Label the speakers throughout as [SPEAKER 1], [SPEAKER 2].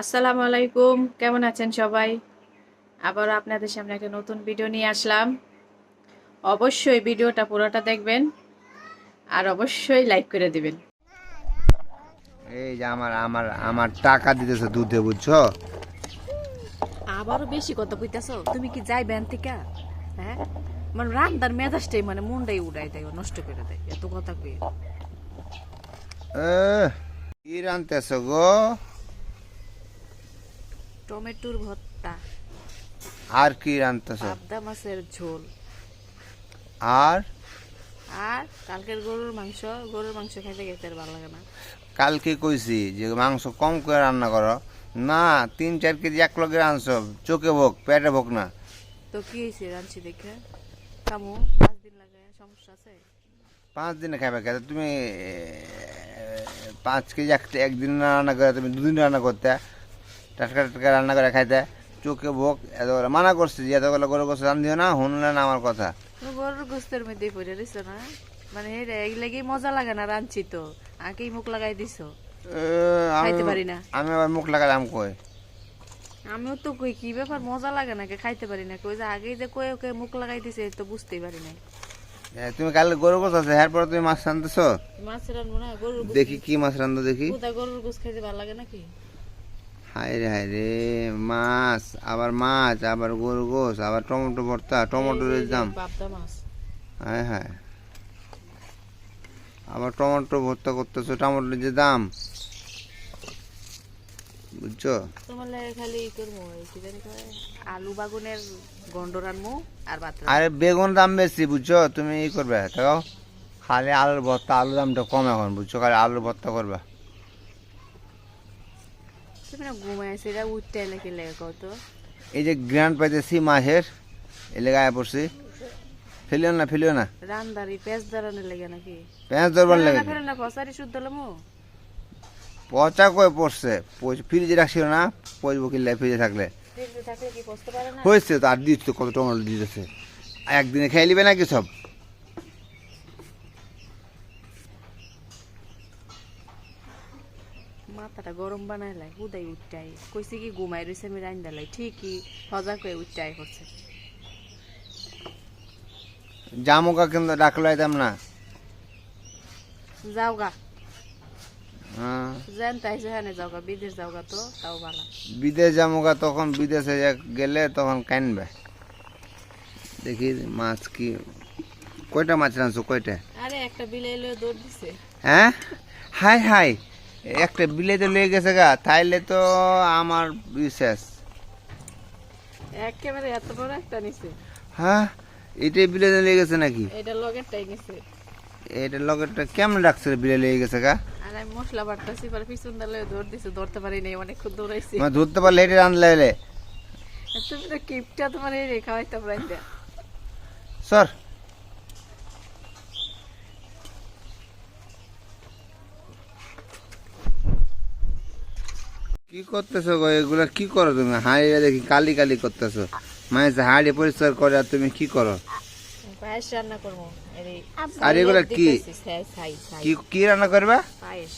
[SPEAKER 1] আসসালামু আলাইকুম। কেমন আছেন সবাই? আবার আপনাদের সামনে একটা নতুন ভিডিও নিয়ে আসলাম। অবশ্যই ভিডিওটা পুরোটা দেখবেন আর অবশ্যই লাইক করে দিবেন।
[SPEAKER 2] এই যে আমার আমার আমার টাকা দিতেছে দুধে বুঝছ?
[SPEAKER 1] আবারও বেশি কথা কইতাছো? তুমি কি যাই ব্যান থেকে হ্যাঁ? মানে রান্দার মেজাজটাই মানে মনটাই উড়াই দেয় নষ্ট করে দেয় এত কথা কই
[SPEAKER 2] এ, কি রানতেছ গো?
[SPEAKER 1] টমেটোর ভর্তা।
[SPEAKER 2] আর কি রানতেছ?
[SPEAKER 1] পাবদা মাছের ঝোল।
[SPEAKER 2] আর?
[SPEAKER 1] আর কালকের গরুর মাংস গরুর মাংস খেতে গেতে আর ভালো লাগে না।
[SPEAKER 2] কালকে কইছি যে মাংস কম করে রান্না করো। না তিন চার কেজি এক লগে রানছো চোখে ভোগ পেটে ভোগ না।
[SPEAKER 1] তো কি হয়েছে রাঁধছি দেখে? কামু পাঁচ দিন লাগে সমস্যা আছে?
[SPEAKER 2] পাঁচ দিনে খাবে খেতে তুমি পাঁচ কেজি একটা একদিন রান্না করে তুমি দুদিন রান্না করতে। টাটকা টাটকা রান্না করে খাইতে। চোখে ভোগ এত করে মানা করছি যে এতগুলো গরু গোস রান্ধিও না শুনলে না আমার কথা।
[SPEAKER 1] গরুর গোস্তের মধ্যে পড়ে দিছো না? মানে এই এগুলাকি মজা লাগে না রাঁধছি তো। আগেই মুখ লাগাই দিছো? খাইতে পারি না।
[SPEAKER 2] আমি আবার মুখ লাগালাম কই?
[SPEAKER 1] আমিও তো কই কি ব্যাপার? মজা লাগে না কে খাইতে পারি না। কই যে আগেই যে কই ওকে মুখ লাগাই দিছে তো বুঝতেই পারি না
[SPEAKER 2] তুমি কাল গরু গোস আছে এরপর তুমি মাছ রান্ধতেছো
[SPEAKER 1] মাছ রান্নবো না গরুর
[SPEAKER 2] দেখি কি মাছ রান্ধো দেখি।
[SPEAKER 1] গরুর গোস্ত খাইতে ভালো লাগে নাকি?
[SPEAKER 2] হায় রে হায় রে মাছ আবার মাছ আবার গরু গোস আবার টমেটো ভর্তা টমেটোর দাম হায় হায়। আবার টমেটো ভর্তা করতেছো টমেটোর যে দাম। বুঝছ?
[SPEAKER 1] খালি আলু বাগুনের গন্ড রানমু আর
[SPEAKER 2] আরে বেগুন দাম বেশি বুঝছ? তুমি ই করবে দেখো। খালি আলুর ভর্তা আলুর দামটা কম এখন বুঝছ? খালি আলুর ভর্তা করবে।
[SPEAKER 1] না ঘুমাই আছে? এটা উঠতে কি লাগে কত
[SPEAKER 2] এই যে গ্র্যান্ড পাইতেছি মাছের এলে গায়ে পড়ছি। ফেলিও না ফেলিও না।
[SPEAKER 1] রান্দারি পেঁচ দাঁড়ানোর লেগে নাকি?
[SPEAKER 2] পেঁয়াজ দরবার লাগে
[SPEAKER 1] ফেলে না ফসারি শুদ্ধ লমু?
[SPEAKER 2] পচা কয়ে পড়ছে? পচ- ফ্রিজে রাখছিল না পচবো কিনলে ফ্রিজে থাকলে। হয়েছে তো আর দিচ্ছ কত টমেটো দিতেছে। একদিনে খেয়ে নিবে নাকি সব?
[SPEAKER 1] মাথাটা গরম বানাইলাই উদাই উঠটাই। কইছে কি ঘুমাই রইছে আমি রান্দালাই ঠিকই হজা কয়ে উঠটাই করছে।
[SPEAKER 2] জামুকা কিন্তু ডাকলো আইতাম না।
[SPEAKER 1] যাও গা।
[SPEAKER 2] হ্যাঁ।
[SPEAKER 1] যেন তাই সেখানে যাও বিদেশ যাও গা তো তাও ভালো।
[SPEAKER 2] বিদেশ জামুকা তখন বিদেশে গেলে তখন কানবে দেখি মাছ কি কয়টা মাছ রাঁধছো কয়টা?
[SPEAKER 1] আরে একটা বিলে দৌড় দিছে।
[SPEAKER 2] হ্যাঁ? হাই হাই। একটা বিলেতে লেগে গেছে গা তাইলে তো আমার বিশেষ
[SPEAKER 1] একেবারে এত বড় একটা নিছে।
[SPEAKER 2] হ্যাঁ এটাই বিলেতে লেগে গেছে নাকি?
[SPEAKER 1] এটা লগেরটাই নিছে।
[SPEAKER 2] এটা লগেরটা কেমন রে বিলে লেগে গেছে গা?
[SPEAKER 1] আর আমি মশলা বাটতেছি পরে পিছন দালে দৌড় দিছে ধরতে পারি নাই অনেকক্ষণ দৌড়াইছি
[SPEAKER 2] মানে ধরতে পারলে এটা রাঁধলে এলে।
[SPEAKER 1] তুমি তো কিপটা তোমার এই রেখা হইতাম রাইন্দা
[SPEAKER 2] সর কি করতেছো গো? এগুলা কি করো তুমি? হাঁড়িটা দেখি কালি কালি করতেছো। মানে হাঁড়ি পরিষ্কার করে আর তুমি কি করো?
[SPEAKER 1] পায়েস রান্না করব।
[SPEAKER 2] আর এগুলা কি? কি কি রান্না করবে?
[SPEAKER 1] পায়েস।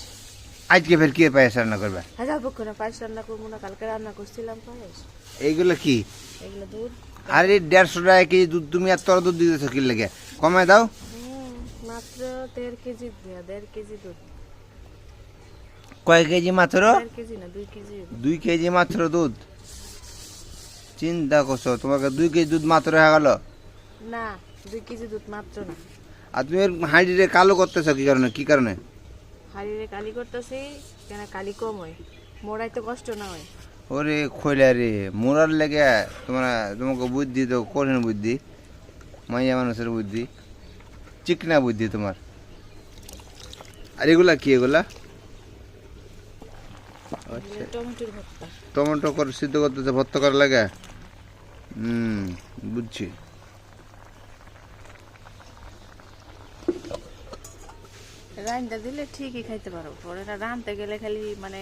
[SPEAKER 2] আজকে ফের কি পায়েস রান্না করবে?
[SPEAKER 1] হাজার পক্ষ না পায়েস রান্না করব না কালকে রান্না করছিলাম পায়েস।
[SPEAKER 2] এইগুলো কি?
[SPEAKER 1] এগুলো দুধ।
[SPEAKER 2] আরে দেড়শো টাকা কেজি দুধ তুমি এত বড় দুধ দিতেছো কি লেগে? কমায় দাও।
[SPEAKER 1] মাত্র দেড় কেজি দেড় কেজি দুধ।
[SPEAKER 2] কয় কেজি মাত্র
[SPEAKER 1] দুই কেজি।
[SPEAKER 2] মাত্র দুধ? চিন্তা করছ তোমাকে দুই কেজি দুধ মাত্র হয়ে গেল?
[SPEAKER 1] না দুই কেজি দুধ মাত্র না।
[SPEAKER 2] আর তুমি হাঁড়িরে কালো করতেছো কি কারণে? কি কারণে?
[SPEAKER 1] হাড়িরে কালি করতেছি কেন কালি কম হয়? মোড়াই তো কষ্ট না হয়।
[SPEAKER 2] ওরে খৈলা রে মোরার লেগে তোমার তোমাকে বুদ্ধি তো কঠিন বুদ্ধি মাইয়া মানুষের বুদ্ধি চিকনা বুদ্ধি তোমার। আর এগুলা কি এগুলা? টমেটো করে সিদ্ধ করতেছে ভর্তা করা লাগে? হুম বুঝছি।
[SPEAKER 1] রান্না দিলে ঠিকই খাইতে পারো পরে না গেলে খালি মানে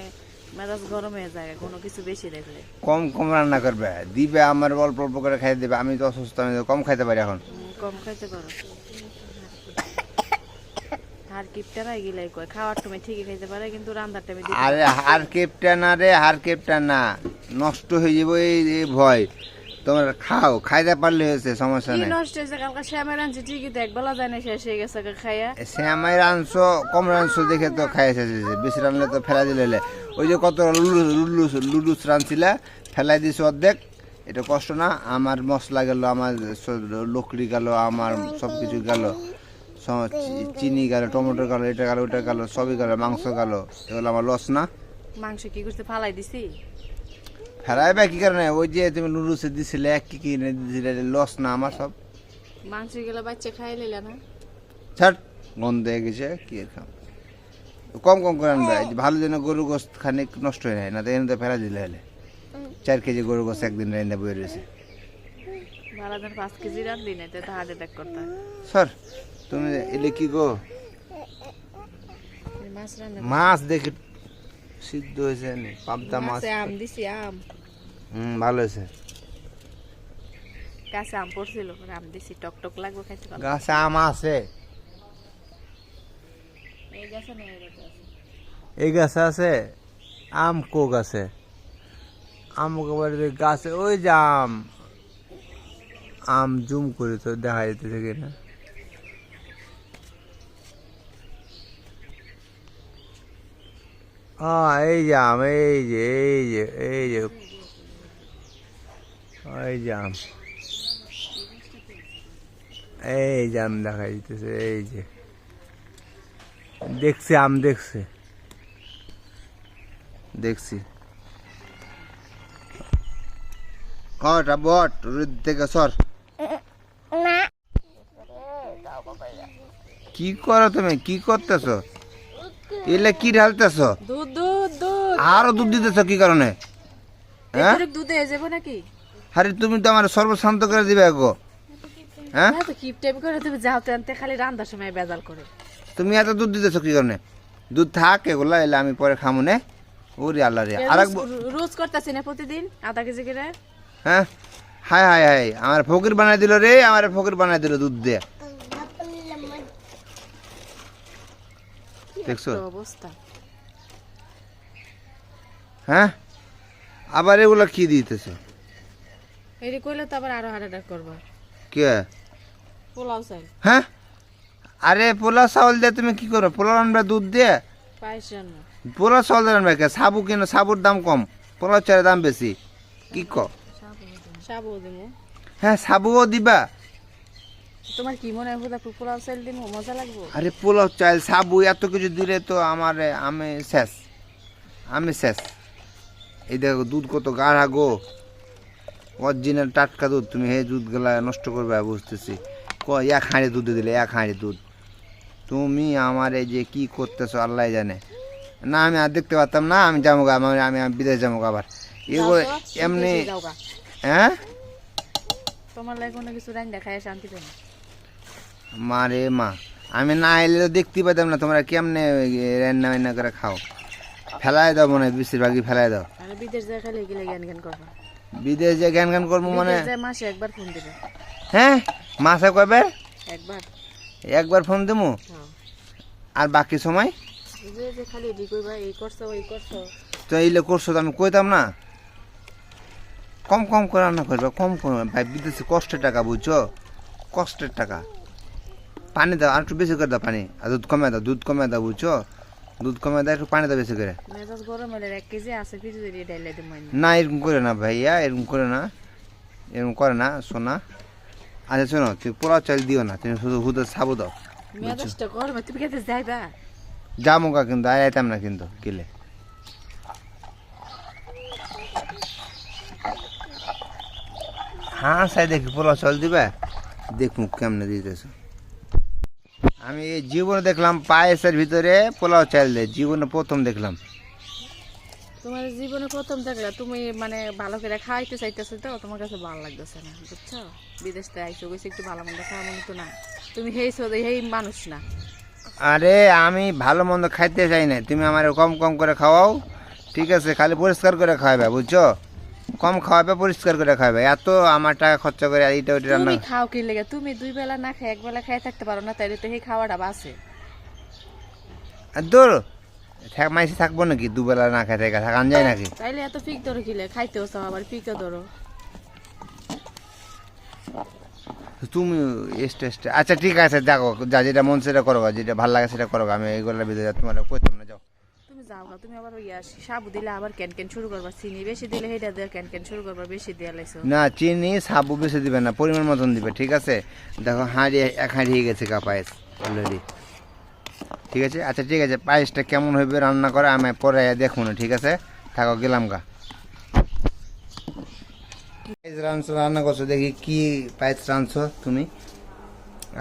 [SPEAKER 1] মেজাজ গরম হয়ে যায় কোনো কিছু বেশি দেখলে।
[SPEAKER 2] কম কম রান্না করবে। দিবে আমার অল্প অল্প করে খাই দেবে আমি তো অসুস্থ আমি কম খাইতে পারি এখন।
[SPEAKER 1] কম খাইতে পারো। হার কিপটা না কয় খাওয়ার সময় ঠিকই খাইতে পারে কিন্তু রান্নার টাইমে
[SPEAKER 2] আরে হার কেপটা না রে হার কেপটা না। নষ্ট হয়ে যাব এই ভয়। তোমরা খাও খাইতে পারলে হয়েছে সমস্যা নেই।
[SPEAKER 1] নষ্ট হয়েছে? কালকে ঠিকই তো একবেলা যায় না শেষ হয়ে গেছে খাইয়া।
[SPEAKER 2] শ্যামাই কম রানছো দেখে তো খাই এসেছে বেশি রানলে তো ফেলা দিলে ওই যে কত লুডু লুডুস লুডুস রানছিলে ফেলাই দিছো অর্ধেক। এটা কষ্ট না আমার মশলা গেল আমার লকড়ি গেল আমার সব কিছু গেল। চিনি গেল টমেটো গেল এটা গেল ওটা গেল সবই গেল মাংস গেল এগুলো আমার লস না।
[SPEAKER 1] মাংস কি করতে ফালাই দিছি।
[SPEAKER 2] ফেলাই বা কি কারণে? ওই যে তুমি লুডুসে দিছিলে কি কি দিছিলে লস না আমার সব।
[SPEAKER 1] মাংস গেলে বাচ্চা খাই না।
[SPEAKER 2] ছাট গন্ধ হয়ে গেছে কি খাম কম কম করে আনবে ভালো যেন গরু গোস্ত খানিক নষ্ট হয়ে যায় না তো এনে তো ফেলা দিলে হলে। চার কেজি গরু গোস্ত একদিন রেন্দে বয়ে রয়েছে।
[SPEAKER 1] ভালো দিন পাঁচ কেজি রান্ধি না তো হার্ট অ্যাটাক করতে হয়।
[SPEAKER 2] তুমি এলে কি গো?
[SPEAKER 1] মাছ
[SPEAKER 2] দেখে সিদ্ধ হয়েছে পাবদা মাছ
[SPEAKER 1] আম দিছি আম।
[SPEAKER 2] হুম ভালো হয়েছে।
[SPEAKER 1] কাছে আম পড়ছিল আম দিছি টক টক লাগবে খাইতে পারব
[SPEAKER 2] গাছে আম আছে।
[SPEAKER 1] এই গাছে গাছে আছে।
[SPEAKER 2] এই গাছে আছে? আম কো গাছে? আম বাড়িতে গাছে ওই যে আম। আম জুম করে তো দেখা যেতেছে কিনা হ্যাঁ এই যে আম এই যে এই যে এই যে এই যে আম এই যে আম দেখা যেতেছে এই যে দেখছি আম দেখছে দেখছি কটা বট রোদ থেকে সর। কি করো তুমি? কি করতেছো? এলে কি ঢালতেছো?
[SPEAKER 1] দুধ দুধ দুধ।
[SPEAKER 2] আরও দুধ দিতেছো কি কারণে? হ্যাঁ?
[SPEAKER 1] দুধ হয়ে যাব নাকি?
[SPEAKER 2] আরে তুমি তো আমার সর্বশান্ত করে দিবে গো। হ্যাঁ?
[SPEAKER 1] না তো কিপ টাইপ করে তুমি যাও তো আনতে খালি রান্নার সময় বেজাল করে।
[SPEAKER 2] তুমি এত দুধ দিতেছো কি কারণে? দুধ থাক এগুলা এলে আমি পরে খামু নে। ওরে আল্লাহ রে। আর
[SPEAKER 1] রোজ- করতেছি না প্রতিদিন আধা কেজি করে?
[SPEAKER 2] হ্যাঁ? হাই হাই হাই আমার ফকির বানাই দিল রে আমার ফকির বানাই দিল দুধ দিয়ে। দেখছ?
[SPEAKER 1] অবস্থা।
[SPEAKER 2] হ্যাঁ? আবার এগুলো কি দিতেছে?
[SPEAKER 1] এটি করলে তো আবার আরও অ্যাটাক করব।
[SPEAKER 2] কে?
[SPEAKER 1] পোলাও চাই
[SPEAKER 2] হ্যাঁ? আরে পোলা চাউল দিয়ে তুমি কি করো? পোলা আনবে দুধ দিয়ে?
[SPEAKER 1] পায়েস রান্না।
[SPEAKER 2] পোলা চাউল দিয়ে আনবে কে? সাবু কিনো সাবুর দাম কম। পোলা চালের দাম বেশি। কি ক
[SPEAKER 1] সাবু
[SPEAKER 2] হ্যাঁ সাবুও দিবা।
[SPEAKER 1] তোমার কি মনে হয় হুদা পোলাও চাল দিমু? মজা লাগবো?
[SPEAKER 2] আরে পোলাও চাল সাবু এত কিছু দিলে তো আমার আমি শেষ। আমি শেষ। এই দেখো দুধ কত গাঢ়া গো। অরিজিনাল টাটকা দুধ তুমি হে দুধগুলা নষ্ট করবে বুঝতেছি। ক এক হাঁড়ি দুধ দিলে এক হাঁড়ি দুধ। তুমি আমার এই যে কি করতেছো আল্লাহ জানে। না আমি আর দেখতে পারতাম না আমি যাব গা, আমি বিদেশ যাব আবার। এগুলো এমনি হ্যাঁ?
[SPEAKER 1] তোমার লাগে কোনো কিছু রান দেখায় শান্তি পাই
[SPEAKER 2] মা রে মা। আমি না এলে তো দেখতে পেতাম না তোমরা কেমনে রান্না বান্না করে খাও? ফেলাই দাও মনে হয় বেশিরভাগই ফেলাই দাও।
[SPEAKER 1] আর বিদেশ খালি গেলে জ্ঞান জ্ঞান করবা।
[SPEAKER 2] বিদেশ যে জ্ঞান জ্ঞান করব মানে?
[SPEAKER 1] বিদেশ যায় মাসে একবার ফোন দিবে।
[SPEAKER 2] হ্যাঁ? মাসে কয়বার?
[SPEAKER 1] একবার।
[SPEAKER 2] একবার ফোন দেবো
[SPEAKER 1] হ্যাঁ।
[SPEAKER 2] আর বাকি সময়?
[SPEAKER 1] যে যে খালি এডি কইবা এই করছ ওই করছ।
[SPEAKER 2] তো এইলে করছ তো আমি কইতাম না? কম কম করে রান্না করবে কম কম। ভাই বিদেশে কষ্টের টাকা বুঝছ? কষ্টের টাকা। পানি দাও আর একটু বেশি করে দাও পানি। আর দুধ কমে দাও দুধ কমে দাও বুঝছ দুধ কমে দাও একটু পানি দাও বেশি করে। না এরকম করে না ভাইয়া এরকম করে না। এরকম করে না সোনা আচ্ছা শোনো তুমি পোলাও চাল দিও না তুমি শুধু হুদে সাবু দাও
[SPEAKER 1] যাইবা?
[SPEAKER 2] জামুকা কিন্তু আর আইতাম না কিন্তু গেলে হ্যাঁ সাই দেখি পোলাও চাল দিবে। দেখুন কেমনে দিতেছ আমি এই জীবনে দেখলাম পায়েসের ভিতরে পোলাও চাল দেয়। জীবনে প্রথম দেখলাম।
[SPEAKER 1] তোমার জীবনে প্রথম দেখলে তুমি মানে ভালো করে খাইতে চাইতেছো তো তোমার কাছে ভালো লাগতেছে না বুঝছ? বিদেশ থেকে আইসো গেছে একটু ভালো মন্দ খাওয়া মনে তো না। তুমি হেই হেই মানুষ না।
[SPEAKER 2] আরে আমি ভালো মন্দ খাইতে চাই না তুমি আমার কম কম করে খাওয়াও ঠিক আছে খালি পরিষ্কার করে খাওয়াবে বুঝছ? কম খাওয়াবে পরিষ্কার করে খাওয়াবে। এত আমার টাকা খরচা করে এইটা ওইটা রান্না
[SPEAKER 1] তুমি খাও কি লেগে? তুমি দুই বেলা না খাই এক বেলা খাই থাকতে পারো না তাইলে তো সেই খাওয়াটা বাসে
[SPEAKER 2] আর দূর থাক মাইসে থাকব নাকি? দুবেলা না খাই থাকা থাকান যায় নাকি?
[SPEAKER 1] তাইলে এত পিক ধরো কিলে খাইতেও চাও আবার পিকও ধরো
[SPEAKER 2] তুমি এসতে এসতে আচ্ছা ঠিক আছে দেখো যা যেটা মন সেটা করো যেটা ভালো লাগে সেটা করো আমি এইগুলোর ভিতরে তোমার কইতাম না যাও।
[SPEAKER 1] তুমি না তুমি আবার ইয়া সাবু দিলে আবার ক্যান ক্যান শুরু করবা? চিনি বেশি দিলে হেটা দিয়ে ক্যান ক্যান শুরু করবা বেশি দিয়ে লাইছো?
[SPEAKER 2] না চিনি সাবু বেশি দিবে না পরিমাণ মতন দিবে ঠিক আছে? দেখো হাঁড়ি এক হাঁড়ি হয়ে গেছে গা পায়েস অলরেডি ঠিক আছে? আচ্ছা ঠিক আছে পায়েসটা কেমন হইবে রান্না করে আমি পরে দেখুন ঠিক আছে? থাকো গেলাম গা। পায়েস রাঁধছো রান্না করছ দেখি কি পায়েস রাঁধছো তুমি?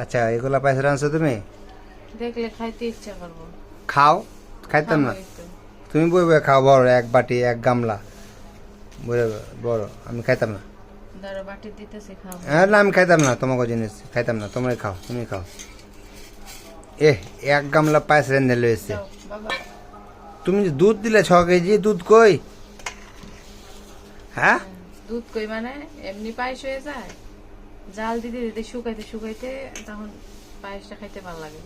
[SPEAKER 2] আচ্ছা এগুলা পায়েস রাঁধছো তুমি?
[SPEAKER 1] দেখলে খাইতে ইচ্ছা করব।
[SPEAKER 2] খাও খাইতাম না। তুমি বই খাও বড় এক বাটি এক গামলা। বড় বড় আমি খাইতাম না। হ্যাঁ না আমি খাইতাম না তোমাকে জিনিস খাইতাম না তোমরা খাও তুমি খাও। এ এক গামলা পায়েস রেঁধে লয়েছে তুমি যে দুধ দিলে ছ কেজি দুধ কই? হ্যাঁ?
[SPEAKER 1] দুধ কই মানে? এমনি পায়েস হয়ে যায়? জাল দিতে দিতে শুকাইতে শুকাইতে তখন পায়েসটা খাইতে ভালো লাগে।